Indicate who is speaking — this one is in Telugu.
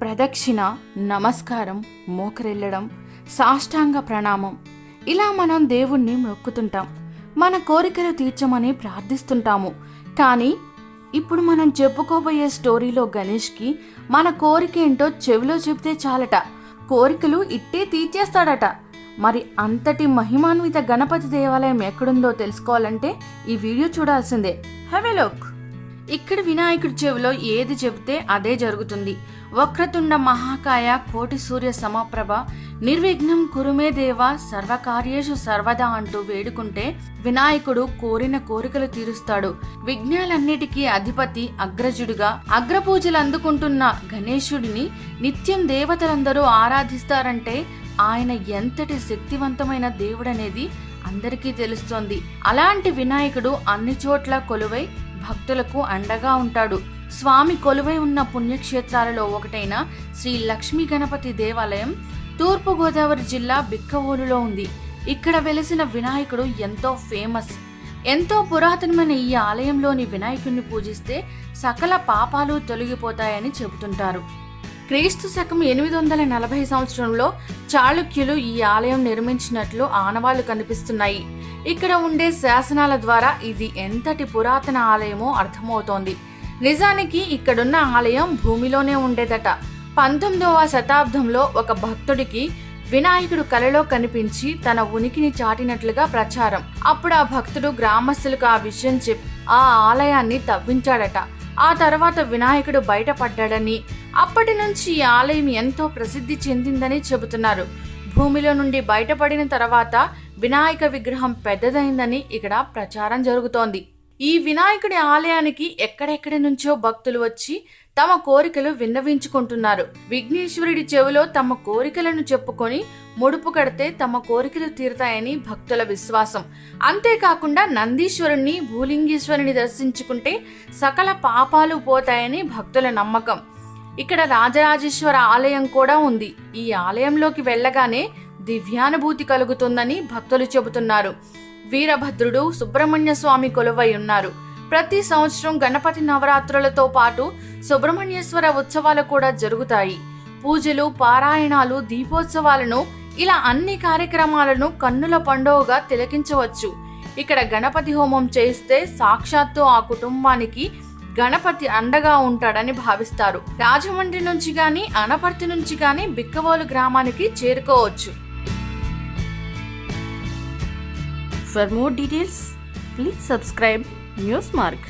Speaker 1: ప్రదక్షిణ నమస్కారం మోకరిల్లడం సాష్టాంగ ప్రణామం. ఇలా మనం దేవుణ్ణి మొక్కుతుంటాం. మన కోరికలు తీర్చమని ప్రార్థిస్తుంటాము. కానీ ఇప్పుడు మనం చెప్పుకోబోయే స్టోరీలో గణేష్కి మన కోరిక ఏంటో చెవిలో చెబితే చాలట. కోరికలు ఇట్టే తీర్చేస్తాడట. మరి అంతటి మహిమాన్విత గణపతి దేవాలయం ఎక్కడుందో తెలుసుకోవాలంటే ఈ వీడియో చూడాల్సిందే. హ్యావ్ ఎ లుక్ ఇక్కడ వినాయకుడి చెవిలో ఏది చెబితే అదే జరుగుతుంది. వక్రతుండ మహాకాయ కోటి సూర్య సమప్రభ నిర్విఘ్నం కురుమే దేవ సర్వకార్యేషు సర్వదా అంటూ వేడుకుంటే వినాయకుడు కోరిన కోరికలు తీరుస్తాడు. విఘ్నాలన్నిటికీ అధిపతి అగ్రజుడుగా అగ్రపూజలు అందుకుంటున్న గణేశుడిని నిత్యం దేవతలందరూ ఆరాధిస్తారంటే ఆయన ఎంతటి శక్తివంతమైన దేవుడనేది అందరికీ తెలుస్తోంది. అలాంటి వినాయకుడు అన్ని చోట్ల కొలువై భక్తులకు అండగా ఉంటాడు. స్వామి కొలువై ఉన్న పుణ్యక్షేత్రాలలో ఒకటైన శ్రీ లక్ష్మీ గణపతి దేవాలయం తూర్పు గోదావరి జిల్లా బిక్కవోలులో ఉంది. ఇక్కడ వెలిసిన వినాయకుడు ఎంతో ఫేమస్. ఎంతో పురాతనమైన ఈ ఆలయంలోని వినాయకుడిని పూజిస్తే సకల పాపాలు తొలగిపోతాయని చెబుతుంటారు. క్రీస్తు శకం ఎనిమిది వందల నలభై సంవత్సరంలో చాళుక్యులు ఈ ఆలయం నిర్మించినట్లు ఆనవాళ్ళు కనిపిస్తున్నాయి. ఇక్కడ ఉండే శాసనాల ద్వారా ఇది ఎంతటి పురాతన ఆలయమో అర్థమవుతోంది. నిజానికి ఇక్కడున్న ఆలయం భూమిలోనే ఉండేదట. పంతొమ్మిదవ శతాబ్దంలో ఒక భక్తుడికి వినాయకుడు కలలో కనిపించి తన ఉనికిని చాటినట్లుగా ప్రచారం. అప్పుడు ఆ భక్తుడు గ్రామస్తులకు ఆ విషయం చెప్పి ఆ ఆలయాన్ని తవ్వించాడట. ఆ తర్వాత వినాయకుడు బయటపడ్డాడని అప్పటి నుంచి ఈ ఆలయం ఎంతో ప్రసిద్ధి చెందిందని చెబుతున్నారు. భూమిలో నుండి బయటపడిన తర్వాత వినాయక విగ్రహం పెద్దదైందని ఇక్కడ ప్రచారం జరుగుతోంది. ఈ వినాయకుడి ఆలయానికి ఎక్కడెక్కడి నుంచో భక్తులు వచ్చి తమ కోరికలు విన్నవించుకుంటున్నారు. విఘ్నేశ్వరుడి చెవిలో తమ కోరికలను చెప్పుకొని ముడుపు కడితే తమ కోరికలు తీరుతాయని భక్తుల విశ్వాసం. అంతేకాకుండా నందీశ్వరుణ్ణి భూలింగేశ్వరుని దర్శించుకుంటే సకల పాపాలు పోతాయని భక్తుల నమ్మకం. ఇక్కడ రాజరాజేశ్వర ఆలయం కూడా ఉంది. ఈ ఆలయంలోకి వెళ్ళగానే దివ్యానుభూతి కలుగుతుందని భక్తులు చెబుతున్నారు. వీరభద్రుడు సుబ్రహ్మణ్య స్వామి కొలువై ఉన్నారు. ప్రతి సంవత్సరం గణపతి నవరాత్రులతో పాటు సుబ్రహ్మణ్యేశ్వర ఉత్సవాలు కూడా జరుగుతాయి. పూజలు పారాయణాలు దీపోత్సవాలను ఇలా అన్ని కార్యక్రమాలను కన్నుల పండుగగా తిలకించవచ్చు. ఇక్కడ గణపతి హోమం చేస్తే సాక్షాత్తు ఆ కుటుంబానికి గణపతి అండగా ఉంటాడని భావిస్తారు. రాజమండ్రి నుంచి గాని అనపర్తి నుంచి గాని బిక్కవోలు గ్రామానికి చేరుకోవచ్చు. For more details please subscribe news mark